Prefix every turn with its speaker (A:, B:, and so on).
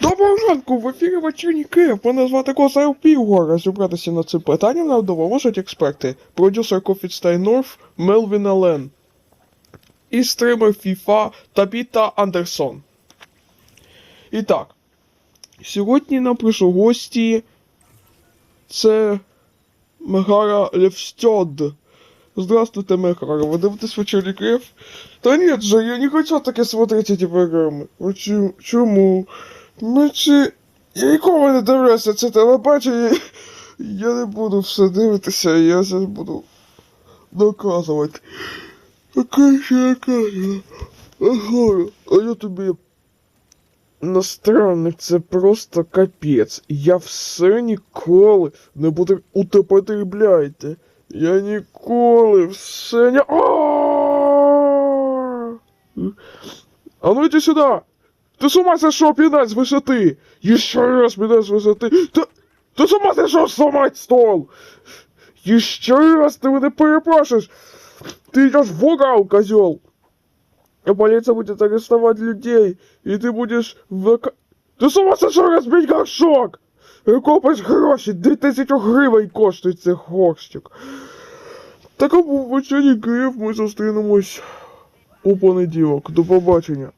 A: Доброго ранку, в ефірі вечірній Київ. Мене звати Коза Півгора. Розібратися над цим питанням нам допоможуть експерти. Продюсер Coffee Stay North Мелвін Ален. І стример FIFA Табіта Андерсон. І так. Сьогодні нам прийшов гості. Це Мегара Левстьод. Здравствуйте, Мегара. Вы дивитесь вечірній Київ? Да нет же, я не хочу таке смотреть эти программы. Ну, чу- Чому? Ну чи. Я ніколи не дивлюся це телебачення. Я не буду все дивитися, я зараз буду що я кажу. А я тобі. Настранник, це просто капець. Я все ніколи не буду употребляйте. Я ніколи все не. А! Ну иди сюда! Ты с ума сошел пинать с высоты! Еще раз пинать с высоты! Ты, ты с ума сошел сломать стол! Еще раз ты меня перепрошишь! Ты идешь в угол, козел! А полиция будет арестовать людей, и ты будешь в... лока- Ты с ума сошел разбить горшок! Копаєш гроші, 2000 гривень коштує цей горщик. Так а в вечері Київ ми зустрінемось у понеділок. До побачення.